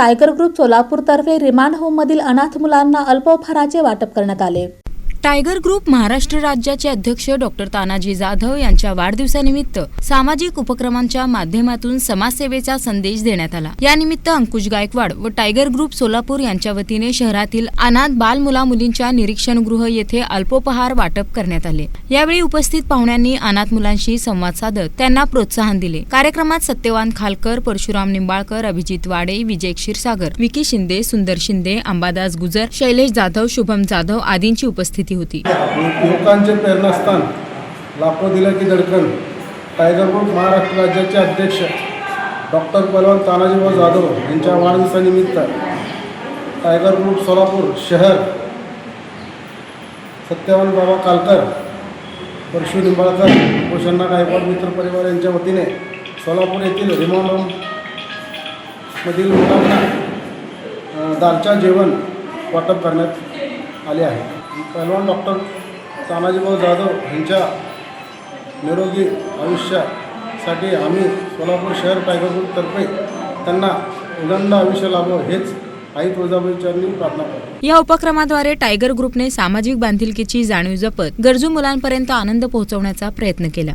Tiger group सोलापूरतर्फे remand होममधील अनाथ मुलांना अल्पोपहाराचे वाटप करण्यात आले. टायगर ग्रुप महाराष्ट्र राज्याचे अध्यक्ष डॉक्टर तानाजी जाधव यांच्या वाढदिवसानिमित्त सामाजिक उपक्रमांच्या माध्यमातून समाजसेवेचा संदेश देण्यात आला. यानिमित्त अंकुश गायकवाड व टायगर ग्रुप सोलापूर यांच्या वतीने शहरातील अनाथ बाल मुला मुलींच्या निरीक्षणगृह येथे अल्पोपहार वाटप करण्यात आले. यावेळी उपस्थित पाहुण्यांनी अनाथ मुलांशी संवाद साधत त्यांना प्रोत्साहन दिले. कार्यक्रमात सत्यवान खालकर परशुराम निंबाळकर अभिजित वाडे विजय क्षीरसागर विकी शिंदे सुंदर शिंदे अंबादास गुजर शैलेश जाधव शुभम जाधव आदींची उपस्थिती होती. युवकांचे प्रेरणास्थान लाखो दिलं की दडकन टायगर ग्रुप महाराष्ट्र राज्याचे अध्यक्ष डॉक्टर पलवान तानाजीभाऊ जाधव यांच्या वाढदिवसानिमित्त टायगर ग्रुप सोलापूर शहर सत्यवान बाबा कालकर परशु निंबाळकर भूषण्णा गायकवाड मित्र परिवार यांच्या वतीने सोलापूर येथील रिमांड मधील मुलांना दालच्या जेवण वाटप करण्यात आले आहे. पहलवान डॉक्टर तानाजीभाऊ जाधव यांच्या निरोगी आयुष्यासाठी आम्ही सोलापूर शहर टायगर ग्रुपतर्फे त्यांना उदंड आयुष्य लाभो हेच आई तुळजाभवानी प्रार्थना करतो. या उपक्रमाद्वारे टायगर ग्रुपने सामाजिक बांधिलकीची जाणीव जपत गरजू मुलांपर्यंत आनंद पोहोचवण्याचा प्रयत्न केला.